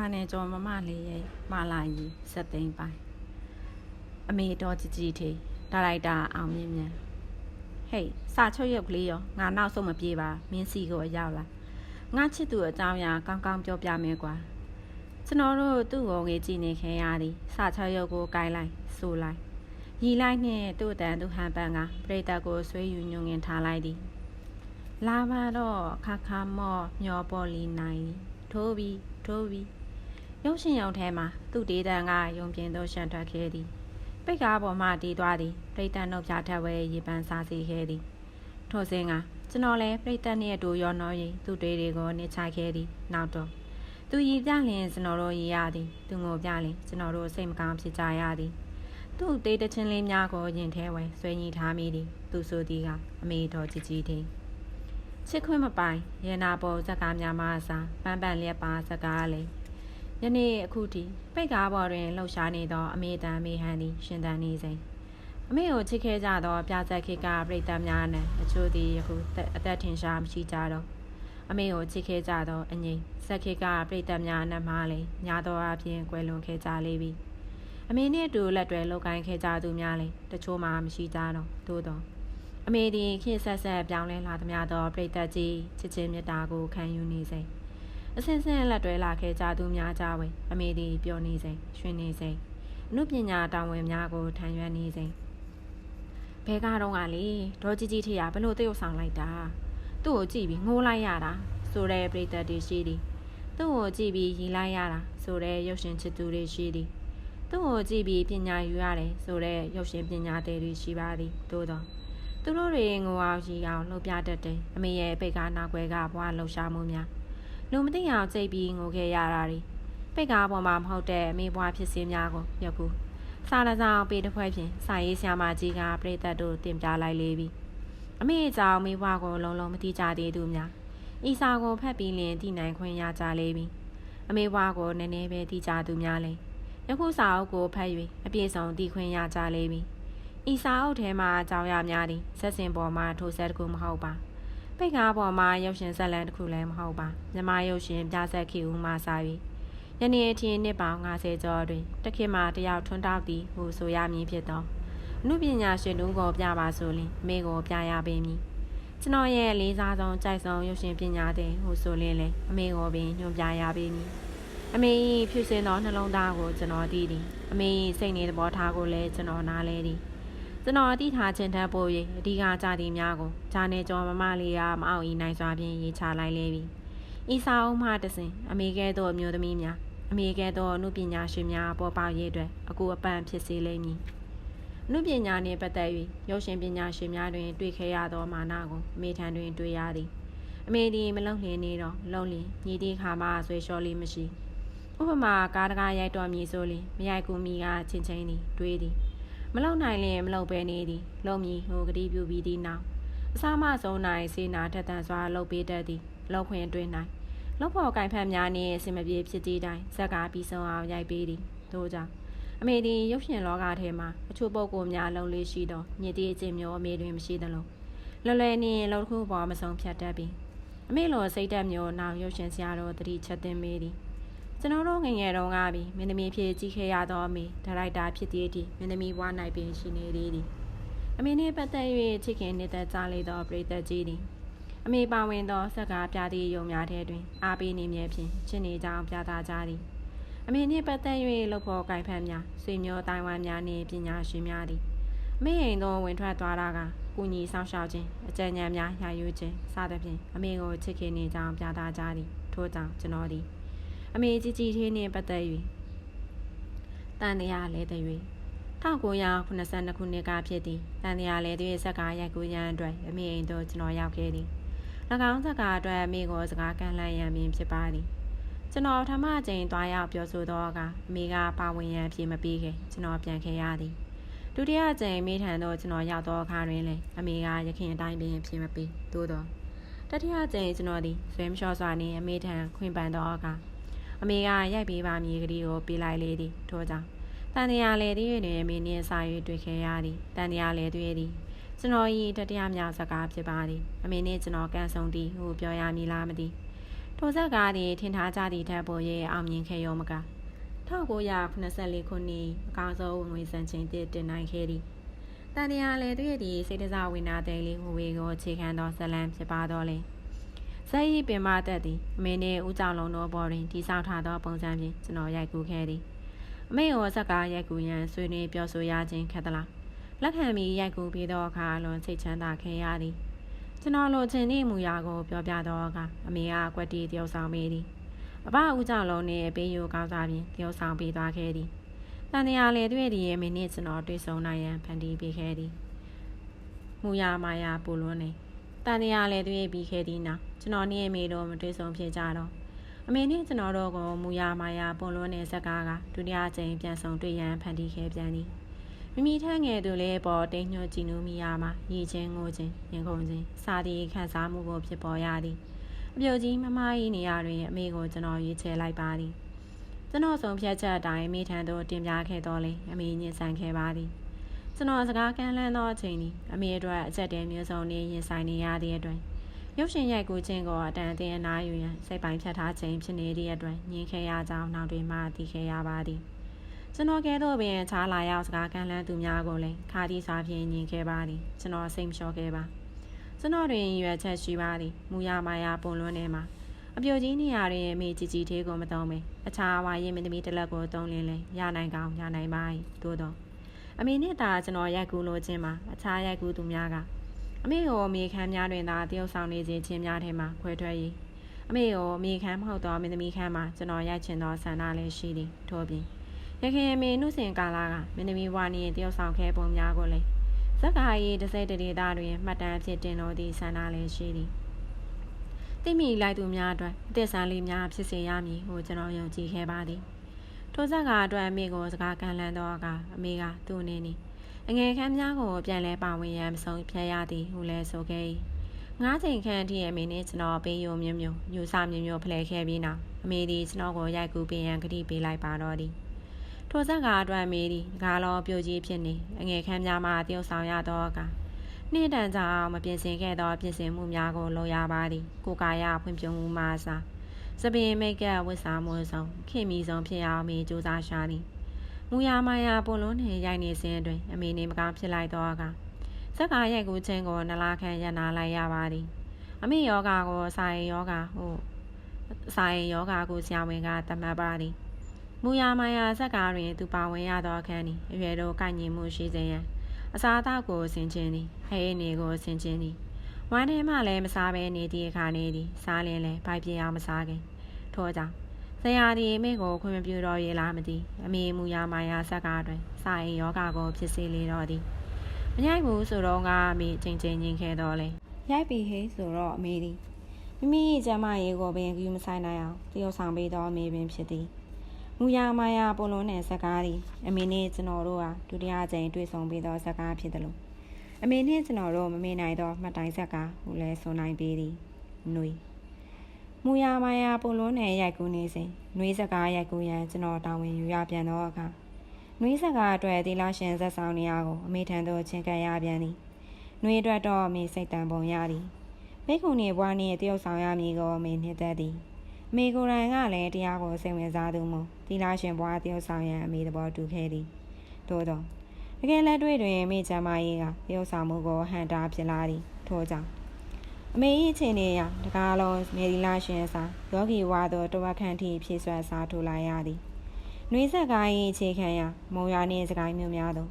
ဂျာနယ်ကျော်မမလေးရဲ့မာလာကြီးစက်သိန်းပိုင်းအမေတော်ကြည်ကြည်ထေဒါရိုက်တာအောင်မြင့်မြတ်ဟေးစာချုပ်ရုပ်ကလေးရောငါနောက်ဆုံးမပြေပါမင်းစီကိုရောက်လာငါချစ်သူအကြောင်းအရာကောင်းကောင်းပြောပြမယ်ကွာကျွန်တော်တို့သူ့ကိုငေးကြည့်နေခင်ရသည်စာချုပ်ရုပ်ကိုကိုင်းလိုက်ဆိုလိုက်ရီလိုက်နဲ့သူ့တန်သူဟန်ပန်ကပြိတ္တကိုဆွေးယူညွငင်ထားလိုက်သည်လာပါတော့ခါခါမော့မျောပေါ်လီနိုင်ထိုးပြီးထိုးပြီး ရုပ်ရှင်ရုံထဲမှာသူ့ဒေတန်ကယုံပြင်းသောရှန်ထွက်ခဲ့သည်ပိတ်ကားပေါ်မှတီးသွားသည်ပြိတ္တနှုတ်ပြထက်ဝဲရေပန်းစားစီခဲ့သည်ထို့စဉ်ကကျွန်တော်လည်းပြိတ္တနှင့်အတူရောနောရင်သူ့တွေတွေကိုနှိချခဲ့သည်နောက်တော့သူရည်ပြလင်ကျွန်တော်တို့ရည်ရသည်သူငိုပြလင်ကျွန်တော်တို့စိတ်မကောင်းဖြစ်ကြရသည်သူ့တေးတချင်းလေးများကိုရင်ထဲဝဲဆွဲညှိထားမိသည်သူဆိုသည်ကအမေတော်ကြီးကြီးသည်ချစ်ခွင့်မပိုင်ရနာပေါ်ဇက်ကားများမှအစားပန်းပန်လျက်ပါဇက်ကားလေ ယနေ့အခုထိပိတ်ကားပေါ်တွင်လှုပ်ရှားနေသော အမေတန်မေဟန်သည်ရှင်သန်နေစဉ်အမေကိုချစ်ခဲ့ကြသောပြသက်ခေကပြိတ္တများနဲ့အချို့သည်ယခုအသက်ထင်ရှားမရှိကြတော့အမေကိုချစ်ခဲ့ကြသောအငိမ့်စက်ခေကပြိတ္တများနဲ့မှလည်းညာတော်အပြင်ကွယ်လွန်ခဲ့ကြလေပြီအမေနဲ့အတူလက်တွဲလောက်ကိုင်းခဲ့ကြသူများလည်းတချို့မှမရှိကြတော့သို့တော့အမေဒီခေတ်ဆက်ဆက်ပြောင်းလဲလာသမျှသောပြိတ္တကြီးချစ်ချင်းမြတ်တာကိုခံယူနေစေ အစင်းစင်းလက်တွဲလာခဲ့ကြသူများကြဝေအမေဒီပျော်နေစေရွှင်နေစေအမှုပညာတောင်းဝင်များကိုထမ်းရွက်နေစေဘဲကတော့ကလေဒေါ်ကြီးကြီးထေရဘလို့တရုတ်ဆောင်လိုက်တာသူ့ကိုကြည့်ပြီးငိုးလိုက်ရတာဆိုတဲ့ပြိတ္တတွေရှိသည်သူ့ကိုကြည့်ပြီးရီလိုက်ရတာဆိုတဲ့ရုပ်ရှင်ချစ်သူတွေရှိသည်သူ့ကိုကြည့်ပြီးပညာယူရတယ်ဆိုတဲ့ရုပ်ရှင်ပညာသည်တွေရှိပါသည်သို့တော့သူတို့တွေငိုအောင်ရီအောင်လှုပ်ပြတတ်တယ်အမေရဲ့ပိတ်ကားနောက်ွယ်ကဘွားလှုပ်ရှားမှုများ လူမသိအောင်ကြိတ်ပြီးငိုခဲ့ရတာတွေပိတ်ကားပေါ်မှာမဟုတ်တဲ့အမေဘွားဖြစ်စင်းများကိုယခုစားလဆောင်ပေတစ်ဖွဲ့ဖြင့်စာရေးဆရာမကြီးကပြိသက်တို့တင်ပြလိုက်လေပြီအမေအကြောင်းမေဘွားကိုလုံးလုံးမသိကြသေးသူများဤစာကိုဖတ်ပြီးလင်တည်နိုင်ခွင့်ရကြလေပြီအမေဘွားကိုနည်းနည်းပဲတည်ကြသူများလဲယခုစာအုပ်ကိုဖတ်၍အပြည့်စုံတည်ခွင့်ရကြလေပြီဤစာအုပ်ထဲမှာအကြောင်းရများသည်ဆက်စင်ပေါ်မှာထိုဆက်တကူမဟုတ်ပါ ပိတ်ကားပေါ်မှာရုပ်ရှင်ဇက်လန်တစ်ခုလည်းမဟုတ်ပါမြမရုပ်ရှင်ပြဆက်ခေဦးမှစာ၍ယနေ့အထင်နှစ်ပေါင်း90ကျော်တွင်တခင်မှာတယောက်ထွန်းတောက်သည်ဟုဆိုရမည်ဖြစ်သောအမှုပညာရှင်တို့ကိုပြပါဆိုလင်မိကိုပြရပေမည်ကျွန်တော်ရဲ့လေးစားဆုံးကြိုက်ဆုံးရုပ်ရှင်ပညာသင်ဟုဆိုလင်လေအမေကိုပင်ညွှန်ပြရပေမည်အမေ၏ဖြူစင်သောနှလုံးသားကိုကျွန်တော်သိသည်အမေ၏စိတ်နေသဘောထားကိုလည်းကျွန်တော်နားလဲသည် ကျွန်တော်အတိထားခြင်းတတ်ဖို့၍အဓိကကြသည်များကိုဂျာနယ်ကျော်မမလေးကမအောင်ဤနိုင်စွာဖြင့်ရေးချလိုက်လေပြီဤစာအုပ်မှတစဉ်အမေကဲသောအမျိုးသမီးများအမေကဲသောအမှုပညာရှင်များပေါ်ပေါက်ရေးအတွက်အကူအပန့်ဖြစ်စေလိမ့်မည်အမှုပညာနှင့်ပတ်သက်၍ရုပ်ရှင်ပညာရှင်များတွင် တွေ့ခဲ့ရသောမာနကိုအမေထံတွင် တွေ့ရသည်အမေသည်မလုံလျင်နေတော့လုံလျင်ညီတီခါမှဆွေလျှော်လေးမရှိဥပမာကားတကားရိုက်တော်မည်ဆိုလျင်မရိုက်ကူမီကချင်းချင်းသည်တွေးသည် မလုံနိုင်လျင်မလုံပဲနေသည်လုံမည်ဟိုကတိပြုပြီးသည့်နောက်အစားမဆုံးနိုင်စေနာထက်သန်စွာလှုပ်ပေးတတ်သည်လုံခွင်တွင်၌လောက်ဖို့ကင်ဖက်များနှင့်အစင်မပြေဖြစ်သည့်တိုင်ဇက်ကပြီးဆုံးအောင်ရိုက်ပေးသည်ထို့ကြောင့်အမေသည်ရုပ်ရှင်လောကထဲမှာအချို့ပုဂ္ဂိုလ်များလုံလေးရှိသောညစ်တီးအကျင့်မျိုးအမေတွင်မရှိသလိုလွယ်လွယ်နှင့်လုံတစ်ခုပေါ်မဆုံးဖြတ်တတ်ပြီးအမေလိုစိတ်တက်မျိုးနောက်ရုပ်ရှင်ဆရာတော်တတိချက်တင်မေးသည် ကျွန်တော်တို့ငငယ်တုန်းကပြီးမင်းသမီးဖြစ်ကြီးခဲ့ရသောအမေဒါရိုက်တာဖြစ်သေးသည့်မင်းသမီးဘွားနိုင်ပင်ရှိနေသေးသည်အမေနှင့်ပတ်သက်၍ချစ်ခင်နေတဲ့ကြားလေသောပရိသတ်ကြီးသည်အမေပါဝင်သောဆက်ကားပြသည့်ယုံများထဲတွင်အားပေးနေမြဲဖြင့်ချစ်နေကြောင်းပြသကြသည်အမေနှင့်ပတ်သက်၍လှုပ်ဖော်ကိုင်ဖက်များဆွေမျိုးတိုင်ဝမ်များနှင့်ပညာရှင်များသည်အမေအိမ်သို့ဝင်ထွက်သွားတာကကုညီဆောင်ရှောက်ခြင်းအကြံဉာဏ်များရယူခြင်းစသဖြင့်အမေကိုချစ်ခင်နေကြောင်းပြသကြသည်ထို့ကြောင့်ကျွန်တော်သည် အမေကြီးကြီးသေးနှင့်ပတ်သက်၍တန်တရားလဲတဲ့၍1982ခုနှစ်ကဖြစ်သည်တန်တရားလဲတဲ့ဇက်ကားရိုက်ကူးရန်အတွက်အမေအိမ်သို့ကျွန်တော်ရောက်ခဲ့သည်၎င်းဇက်ကားအတွက်အမေကိုစကားကန့်လန့်ရန်ပင်ဖြစ်ပါသည်ကျွန်တော်ထမအချိန်သွားရောက်ပြောဆိုတော့ကအမေကပါဝင်ရန်ပြေမပေးခဲ့ကျွန်တော်ပြန်ခဲ့ရသည်ဒုတိယအကြိမ်မိထံတော့ကျွန်တော်ရောက်တော့အခါတွင်လည်းအမေကရခင်အတိုင်းပင်ပြေမပေးသို့တော့တတိယအကြိမ်ကျွန်တော်သည်ဆွဲမလျှော့စွာနှင့်အမေထံခွင်ပန်တော့အခါ အမေကရိုက်ပေးပါမည်ကလေးကိုပေးလိုက်လေသည်ထို့ကြောင့်တန်တရားလေသည်တွင်အမေနှင့်စာ၍တွေ့ခဲ့ရသည်တန်တရားလေသည်သည်ကျွန်တော်ဤတတိယမြောက်စကားဖြစ်ပါသည်အမေနှင့်ကျွန်တော်ကန်ဆုံသည်ဟုပြောရမည်လားမသိဒထိုဆက်ကားသည်ထင်ထားကြသည့်ထက်ပို၍အောင်မြင်ခဲ့ရောမက1984ခုနှစ်အကောင်းဆုံးဝင်ငွေစံချိန်တစ်တင်နိုင်ခဲ့သည်တန်တရားလည်းတွေ့သည့်စိတ်တစားဝိနာသိလေးဟိုဝေကိုအခြေခံသောဇလံဖြစ်ပါတော့လေ ဇက်ဤပင်မတက်သည်အမေနှင့်ဦးကြောင်လုံးတို့ဘော်တွင်တိဆောက်ထားသောပုံစံဖြင့်ကျွန်တော်ရိုက်ကူးခဲ့သည်အမေကိုဇက်ကားရိုက်ကူးရန်ဆွေးနွေးပြောဆိုရခြင်းခက်သလားလက်ခံပြီးရိုက်ကူးပြီးသောအခါအလွန်စိတ်ချမ်းသာခဲ့ရသည်ကျွန်တော်လိုချင်သည့်မူရာကိုပြောပြတော့အခါအမေကကွက်တီတယောက်ဆောင်မိသည်အဘဦးကြောင့်လုံးနှင့်အပေးယူကောင်းစားဖြင့်တယောက်ဆောင်ပေးသွားခဲ့သည်တန်တရားလေတွေ့သည်ရဲ့မိနစ်ကျွန်တော်တွေ့ဆုံနိုင်ရန်ဖန်တီးပေးခဲ့သည်မူရာမာယာပူလွန်းနေ တန်တရားလေတွေ့ပြီးခဲ့သည်နောက်ကျွန်တော်နှင့်အမေတို့မတွေ့ဆုံဖြစ်ကြတော့အမေနဲ့ကျွန်တော်တို့ကမူရာမာယာပွန်လွန်းတဲ့ဇက်ကားကဒုတိယကြိမ်ပြန်ဆောင်တွေ့ရန်ဖန်တီးခဲ့ပြန်သည်မိမိထက်ငယ်သူလည်းပေါ်တိတ်ညွှတ်ကြည့်နူးမိရမှာရည်ချင်းငိုချင်းရင်ခုန်ချင်းစာတီခန်းစားမှုကိုဖြစ်ပေါ်ရသည်အပြုတ်ကြီးမမကြီးနေရာတွင်အမေကိုကျွန်တော်ရွေးချယ်လိုက်ပါသည်ကျွန်တော်ဆုံးဖြတ်ချက်အတိုင်းမိထံသို့တင်ပြခဲ့တော့လေအမေညင်ဆိုင်ခဲ့ပါသည် ကျွန်တော်စကားကမ်းလှမ်းသောအချိန်นี้အမေအတွက်အချက်တဲမျိုးစုံနဲ့ရင်ဆိုင်နေရသည့်အတွက်ရုပ်ရှင်ရိုက်ကူးခြင်းကိုအတန်အတင်းအနာယူရန်စိတ်ပိုင်းဖြတ်ထားခြင်းဖြစ်နေသည့်အတွက်ညင်ခဲ့ရကြောင်းနောက်တွင်မှသိခဲ့ရပါသည်ကျွန်တော်ကဲတော့ပင်ချားလာရောက်စကားကမ်းလှမ်းသူများကိုလည်းခါတီစွာဖြင့်ညင်ခဲ့ပါသည်ကျွန်တော်စိတ်မလျှော့ခဲ့ပါကျွန်တော်တွင်ရွယ်ချက်ရှိပါသည်မူရမာယာပုံလွန်းထဲမှာအပြိုကြီးနေရာတွင်မိကြည်ကြည်သေးကိုမသုံးမေအခြားဝါရင်မင်းသမီးတစ်လက်ကိုသုံးလင်းလဲရနိုင်ကောင်းရနိုင်ပါ၏သို့တော့ အမေနဲ့တာကျွန်တော်ရိုက်ကူးလို့ခြင်းမှာအခြားရိုက်ကူးသူများကအမေကိုအမေခန်းများတွင်သာတယောက်ဆောင်နေခြင်းချင်းများထဲမှာခွဲထွက်၍အမေကိုအမေခန်းမဟုတ်သောမင်းသမီးခန်းမှာကျွန်တော်ရိုက်ချင်သောဆန္ဒလည်းရှိသည်ထို့ပြင်ရခင်အမေနှုစင်ကာလာကမင်းသမီးဝါနေတယောက်ဆောင်ခဲ့ပုံများကိုလည်းဇက်ကာရီတစ်စိတ်တရေသားတွင်မှတ်တမ်းဖြစ်တင်တော်သည့်ဆန္ဒလည်းရှိသည်တိမိလိုက်သူများအတွက်အသက်ဆန်းလေးများဖြစ်စေရမည်ဟုကျွန်တော်ယုံကြည်ခဲ့ပါသည် ထိုဇက်ကအတွက်အမေကိုစကားကန်လန်းတော့ကအမေကသူ့အနေနဲ့အငယ်ခမ်းများကိုပြန်လဲပါဝင်ရန်မဆုံးဖြတ်ရသည်ဟုလဲဆိုခဲ့၏ငါးချိန်ခန့်ထိအမေနဲ့ကျွန်တော်ပေးယုံမျိုးမျိုးယူဆမျိုးမျိုးဖလှယ်ခဲ့ပြီးနောက်အမေဒီကျွန်တော်ကိုရိုက်ကူးပေးရန်ကတိပေးလိုက်ပါတော့သည်ထိုဆက်ကအတွက်အမေဒီငါလောပြိုကြီးဖြစ်နေအငယ်ခမ်းများမှတယောက်ဆောင်ရတော့ကနေ့တန်ကြောင်မပြင်ဆင်ခဲ့သောပြင်ဆင်မှုများကိုလုပ်ရပါသည်ကိုကာယဖွံ့ဖြိုးမှုမှအစား စပင်မိတ်ကဝတ်စားမှုဆောင်ခင်မီဆုံးဖြစ်အောင်မေစူးစမ်းရှာသည်မူရမာယာပွန်လုံးနှင့်ရိုက်နေစဉ်အတွင်းအမေနေမကောင်းဖြစ်လိုက်တော့အခါဇက်ကာရိုက်ကူးခြင်းကိုနလာခန့်ရနာလိုက်ရပါသည်အမေယောဂါကိုဆိုင်ယောဂါဟုဆိုင်ယောဂါကိုဆရာဝန်ကတမတ်ပါသည်မူရမာယာဇက်ကာတွင် သူပါဝင်ရသောအခန်းသည်အရွယ်တို့ကိုက်ညီမှုရှိစေရန်အစာအသောက်ကိုဆင်ခြင်သည်ဟဲနေကိုဆင်ခြင်သည်ဝမ်းထဲမှလည်းမစားဘဲနေသည့်အခါနေသည်စားလင်းလည်းပိုက်ပြေအောင်မစားခင် ထို့ကြောင့်ဆရာဒီအမေကိုခွင့်မပြုတော့ရေလားမသိအမေမူရမာယာဆက်ကားတွင်စာရင်ယောဂကိုဖြစ်စေလေတော့သည်မရိုက်ဘူးဆိုတော့ကအမေချိန်ချိန်ညင်ခဲ့တော့လေရိုက်ပြီဟေးဆိုတော့အမေသည်မိမိရဲ့ကျမရေကိုပင်ကူမဆိုင်နိုင်အောင်တရုပ်ဆောင်ပေးတော့အမေပင်ဖြစ်သည်မူရမာယာပုံလုံးနဲ့ဇက်ကားသည်အမေနဲ့ကျွန်တော်တို့ဟာဒုတိယကြိမ်တွေ့ဆုံပြီးသောဇက်ကားဖြစ်တယ်လို့အမေနဲ့ကျွန်တော်တို့မမေ့နိုင်သောမှတ်တိုင်ဇက်ကားဟူလဲဆိုနိုင်ပေသည်ຫນွေ မူရမာယာပုံလုံးနဲ့ရိုက်ကူးနေစဉ်နှွေးစကားရိုက်ကူးရန်ကျွန်တော်တာဝန်ယူရပြန်တော့အခါနှွေးစကားအတွက်သီလရှင်ဇက်ဆောင်နေရကိုအမေထံသို့ချင်းကပ်ရပြန်သည်နှွေးအတွက်တော့အမေစိတ်တန်ပုံရသည်မိခုနေဘွားနေတယောက်ဆောင်ရမည်ကိုအမေနှစ်သက်သည်အမေကိုယ်တိုင်ကလည်းတရားကိုစိတ်ဝင်စားသူမို့သီလရှင်ဘွားတယောက်ဆောင်ရန်အမေသဘောတူခဲ့သည်သို့တော့တကယ်လက်တွေ့တွင်အမေချမ်းမကြီးကတယောက်ဆောင်မှုကိုဟန်တာဖြစ်လာသည်ထို့ကြောင့် အမေ၏အခြေအနေအရတကားလုံးမေဒီလာရှင်စာယောဂီဝါသောတဝက်ခန့်ထိဖြည့်ဆွတ်စားထိုးလိုက်ရသည်။နှွေးဆက်ကိုင်း၏အခြေခံရာမုံရွာနှင့်စကိုင်းမျိုးများသော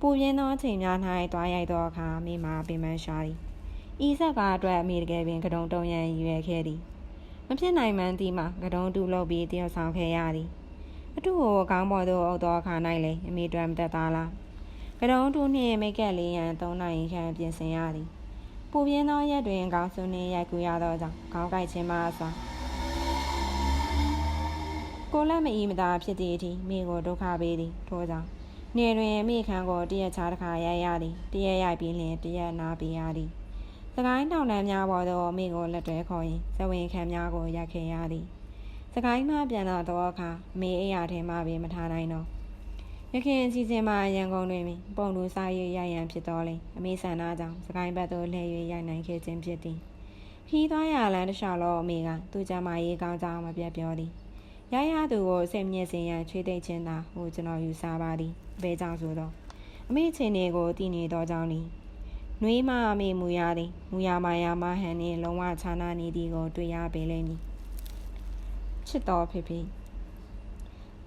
ပူပြင်းသောအချိန်များ၌တွားရိုက်သောအခါမိမာပင်ပန်းရှာသည်။ဤဆက်ကားအတွက်အမေတကယ်ပင်ကတုံတုံရန်ရွယ်ခဲ့သည်။မဖြစ်နိုင်မှန်းသည်မှာကတုံတူလုပ်ပြီးတယောက်ဆောင်ခဲ့ရသည်။အတူကိုကောင်းပေါ်သို့အုပ်သောအခါ၌လည်းအမေတွေ့မသက်သားလား။ကတုံတူနှင့်မိတ်ကက်လေးရန်၃နိုင်ခန့်ပြင်ဆင်ရသည်။ ပူပြင်းသောရက်တွင်ကောင်းစွန်းနှင့်ရိုက်ကူရသောကြောင့်ခေါင်းကိုက်ခြင်းမှအစွာကိုလက်မအီမသာဖြစ်သည့်အထိမိကိုဒုက္ခပေးသည်ထို့ကြောင့်နေတွင်မိခန်းကိုတရက်ချားတစ်ခါရိုက်ရသည်တရက်ရိုက်ပြီးလျှင်တရက်နာပေးရသည်စကိုင်းတောင်တန်းများပေါ်သောမိကိုလက်တွဲခေါ်ရင်ဇဝင်ခံများကိုရိုက်ခဲ့ရသည်စကိုင်းမှပြန်လာသောအခါမေအိယာထဲမှပင်မထားနိုင်တော့ ရခင်အစီအစဉ်မှာရန်ကုန်တွင်ပုံလူစားရရရန်ဖြစ်တော်လဲအမေဆန္ဒကြောင့်စကိုင်းဘက်သို့လှည့်၍ရိုက်နိုင်ခဲ့ခြင်းဖြစ်သည်ခီးသွားရလမ်းတစ်လျှောက်လုံးအမေကသူ့ကြမရေးကောင်းကြောင်းမပြတ်ပြောသည်ရရသူကိုစိတ်မြင့်စေရန်ချွေးသိမ့်ခြင်းသာဟိုကျွန်တော်ယူဆပါသည်အဘဲကြောင့်ဆိုတော့အမေချင်းတွေကိုတည်နေသောကြောင့်သည်နှွေးမအမေမူရသည်မူရမာယာမဟန်နှင့်လုံးဝခြားနာနေသည်ကိုတွေ့ရပေလိမ့်မည်ချစ်တော်ဖေဖေ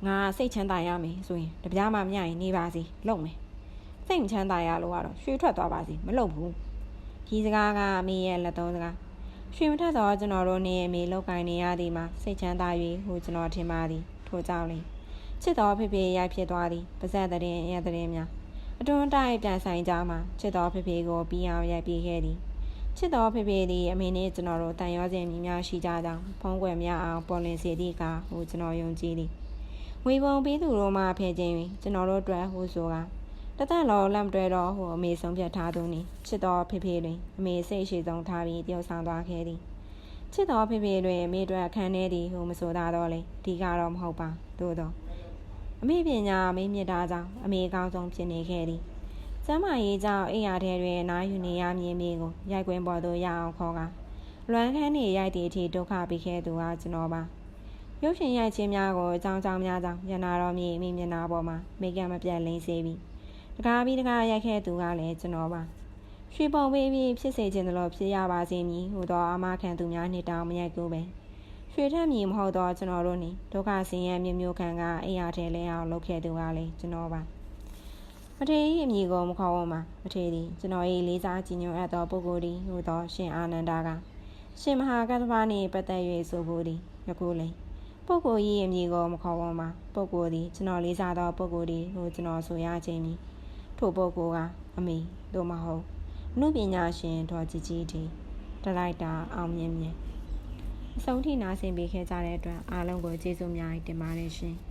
ငါစိတ်ချမ်းသာရမယ်ဆိုရင်တပြားမှမရရင်နေပါစီလုံမယ်စိတ်မချမ်းသာရလို့ကတော့ရွှေထွက်သွားပါစီမလုံဘူးဒီစကားကအမေရဲ့လက်သုံးစကားရွှေမထက်သောကျွန်တော်တို့နေအမေလောက်ကင်နေရသည်မှာစိတ်ချမ်းသာ၍ဟိုကျွန်တော်ထင်ပါသည်ထို့ကြောင့်လေချစ်တော်ဖေဖေရိုက်ဖြစ်သွားသည်ပါဇက်တဲ့ရင်ရတဲ့ရင်များအတွန်းတိုက်ပြန်ဆိုင်ကြမှာချစ်တော်ဖေဖေကိုပြီးအောင်ရိုက်ပြေးခဲ့သည်ချစ်တော်ဖေဖေသည်အမေနှင့်ကျွန်တော်တို့တန်ရောစင်မြများရှိကြကြောင်းဖုံးကွယ်များအောင်ပေါ်လင်စေသည့်အခါဟိုကျွန်တော်ယုံကြည်သည် ငွေပုံပေးသူတို့မှဖယ်ခြင်းတွင်ကျွန်တော်တို့အတွက်ဟိုဆိုကတသက်လောလက်မတွဲတော့ဟိုအမေဆုံးဖြတ်ထားသူနီချစ်တော်ဖေဖေတွင်အမေစိတ်ရှိဆုံးထားပြီးတယောက်ဆောင်သွားခဲ့သည်ချစ်တော်ဖေဖေတွင်အမေအတွက်အခန်းထဲသည်ဟိုမဆိုသားတော့လေဒီကတော့မဟုတ်ပါသို့တော့အမေပညာအမေမြစ်တာကြောင့်အမေအကောင်းဆုံးဖြစ်နေခဲ့သည်ကျမ်းမာရေးကြောင့်အိယာထဲတွင်နားယူနေရမည်မေကိုရိုက်ကွင်းပေါ်သို့ရအောင်ခေါ်ကလွမ်းခန်းနေရိုက်သည့်အထိဒုက္ခပေးခဲ့သူဟာကျွန်တော်ပါ ရုပ်ရှင်ရိုက်ခြင်းများကိုအကြောင်းကြောင်းများကြောင့်ရနာတော်မြေအမိမျက်နှာပေါ်မှာမိကမပြတ်လိမ့်စေပြီးတကားပြီးတကားရိုက်ခဲ့သူကလည်းကျွန်တော်ပါရွှေပုံပေးပြီးဖြစ်စေခြင်းတို့ဖြစ်ရပါစေမည်ဟူသောအာမခံသူများနှစ်တောင်မရိုက်ကူပဲရွှေထက်မြည်မဟုတ်တော့ကျွန်တော်တို့နေဒုက္ခဆင်းရဲမျိုးမျိုးခံကအိယာထဲလဲအောင်လုပ်ခဲ့သူကလည်းကျွန်တော်ပါမထေရီအမည်ကိုမခေါ်ဝမှာမထေရီကျွန်တော်၏လေးစားကြည်ညိုအပ်သောပုဂ္ဂိုလ်သည်ဟူသောရှင်အာနန္ဒာကရှင်မဟာကတ္တဗနှင့်ပတ်သက်၍ဆိုဖို့သည်ယခုလည်း ပုဂ္ဂိုလ်၏အမည်ကိုမခေါ်ဝမှာပုဂ္ဂိုလ်သည်ကျွန်တော်လေးစားသောပုဂ္ဂိုလ်သည်ဟူကျွန်တော်ဆိုရခြင်းမည်ထိုပုဂ္ဂိုလ်ကအမေသို့မဟုတ်အမှုပညာရှင်ဒေါ်ကြီးကြီးတီဒရိုက်တာအောင်မြင့်မြင့်အဆုံးထိနားဆင်ပေးခဲ့ကြတဲ့အတွက်အားလုံးကိုကျေးဇူးများတင်ပါတယ်ရှင်။